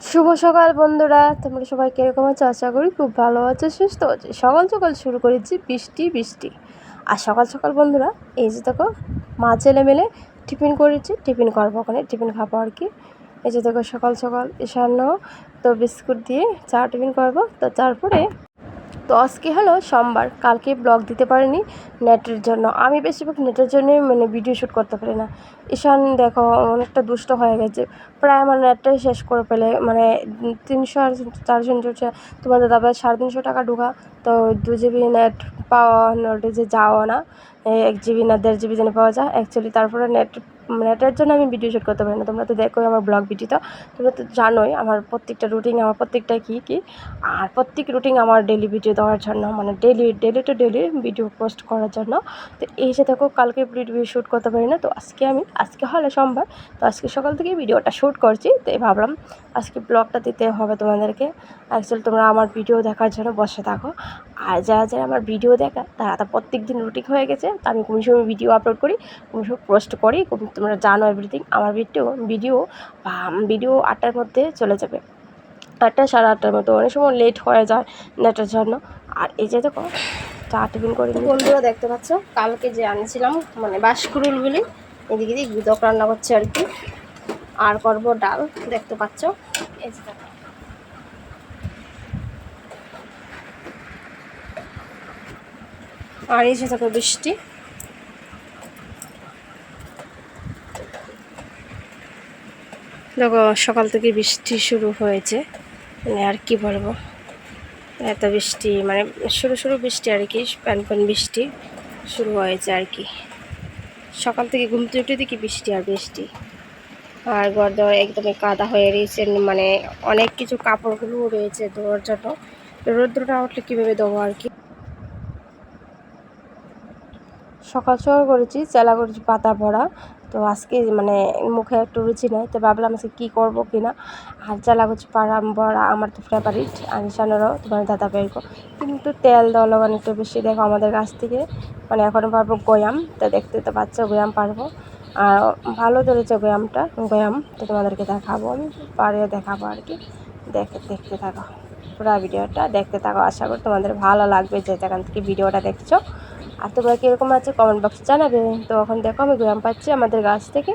শুভ সকাল বন্ধুরা, তোমরা সবাই কীরকম আছো? আশা করি খুব ভালো আছো, সুস্থ আছো। সকাল সকাল শুরু করেছি বৃষ্টি বৃষ্টি। আর সকাল সকাল বন্ধুরা, এই যে দেখো, মা ছেলে মেলে টিফিন করেছি। টিফিন করব ওখানে, টিফিন খাব আর কি। এই যে দেখো সকাল সকাল ঈশান্য তো বিস্কুট দিয়ে চা টিফিন করব। তো তারপরে তো আজকে হলো সোমবার, কালকে ব্লগ দিতে পারিনি নেটের জন্য। আমি বেশিরভাগ নেটের জন্যই মানে ভিডিও শ্যুট করতে পারি না। ঈশান দেখো অনেকটা দুষ্ট হয়ে গেছে। প্রায় আমার নেটটাই শেষ করে ফেলে। মানে তিনশো আর চারশো চলছে তোমাদের দাদা সাড়ে তিনশো টাকা ঢোকা। তো দু জিবি নেট পাওয়া, নেটে যে যাওয়া না এক জিবি না দেড় জিবি যেন পাওয়া যায়। অ্যাকচুয়ালি তারপরে নেট নেটের জন্য আমি ভিডিও শ্যুট করতে পারি না। তোমরা তো দেখো আমার ব্লগ ভিডিওটা তোমরা তো জানোই আমার প্রত্যেকটা রুটিন আমার প্রত্যেকটা কী কী? আর প্রত্যেক রুটিন আমার ডেলি ভিডিও দেওয়ার জন্য মানে daily daily to daily video post করার জন্য। তো এই যে দেখো, কালকে ভিডিও শ্যুট করতে পারি না, তো আজকে আমি, আজকে হলে সোমবার, তো আজকে সকাল থেকে ভিডিওটা শ্যুট করছি। তো এই ভাবলাম আজকে ব্লগটা দিতে হবে তোমাদেরকে। অ্যাকচুয়ালি তোমরা আমার ভিডিও দেখার জন্য বসে থাকো। আর যারা যারা আমার ভিডিও দেখা, তারা তো প্রত্যেক দিন রুটিন হয়ে গেছে, তো আমি কোনো সময় ভিডিও আপলোড করি, কোনো সময় পোস্ট করি তোমরা জানো এভরিথিং আমার ভিডিও ভিডিও ভিডিও আটটার মধ্যে চলে যাবে। আটটা, সাড়ে আটটার মতো, অনেক সময় লেট হয়ে যায় নেটের জন্য। আর এই যে দেখো, চা টিফিন করে। বন্ধুরা দেখতে পাচ্ছ, কালকে যে আনিছিলাম মানে বাসকুরুল বলি, এদিকে দিয়ে গুদক রান্না করছে আর কি। আর করব ডাল, দেখতে পাচ্ছ। এই যে আর যে দেখো বৃষ্টি। দেখো, সকাল থেকে বৃষ্টি শুরু হয়েছে। মানে আর কি বলব? এত বৃষ্টি মানে শুরু শুরু বৃষ্টি আর কি প্যান প্যান বৃষ্টি শুরু হয়েছে আর কি। সকাল থেকে ঘুমতে থেকে উঠে দেখি বৃষ্টি আর বৃষ্টি। আর ঘর দেওয়ার একদমই কাদা হয়ে রয়েছে মানে অনেক কিছু কাপড়গুলোও রয়েছে ধোয়ার জন্য রৌদ্রটা উঠলে কীভাবে দেবো আর কি? সকাল সকাল করেছি, চেলা করেছি পাতা ভরা। তো আজকে মানে মুখে একটু রুচি নেই, তো ভাবলাম আজকে কী করব কি না আর চেলা করছি পাড়া বড়া আমার তো ফেভারিট আনিসানেরও তোমার দাদা বেরকো কিন্তু তেল দেওয়া লাগানো একটু বেশি দেখো আমাদের কাছ থেকে। মানে এখনও পারব গয়াম, তো দেখতে তো বাচ্চা গয়াম পারব। আর ভালো ধরেছে গয়ামটা, গয়াম, তো তোমাদেরকে দেখাবো আমি পাড়ে দেখাবো আর কি। দেখে, দেখতে থাকো। পুরো ভিডিওটা দেখতে থাকো, আশা করি তোমাদের ভালো লাগবে যে যেখান থেকে ভিডিওটা দেখছ। আর তোমরা কীরকম আছে কমেন্ট বক্সে জানাবে তো এখন দেখো আমি গ্রাম পাচ্ছি আমাদের গাছ থেকে।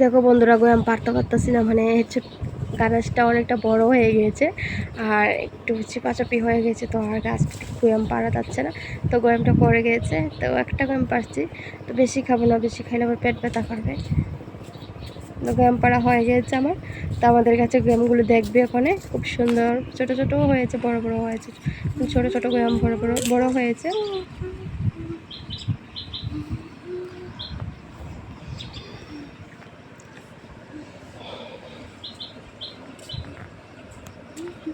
দেখো বন্ধুরা গোয়াম পারতে পারতেছি না মানে হচ্ছে গাছটা অনেকটা বড় হয়ে গিয়েছে আর একটু চিপাচাপি হয়ে গেছে তো আর গাছটা গোয়াম পারা যাচ্ছে না। তো গোয়ামটা পড়ে গিয়েছে, তো একটা গোয়াম পারছি তো বেশি খাব না, বেশি খাইলে আবার পেট ব্যথা করবে। তো গোয়াম পাড়া হয়ে গিয়েছে আমার। তো আমাদের কাছে গোয়ামগুলো দেখবে ওখানে। খুব সুন্দর, ছোট ছোটও হয়েছে, বড় বড় হয়েছে। ছোট ছোট গোয়াম, বড় বড় বড় হয়েছে।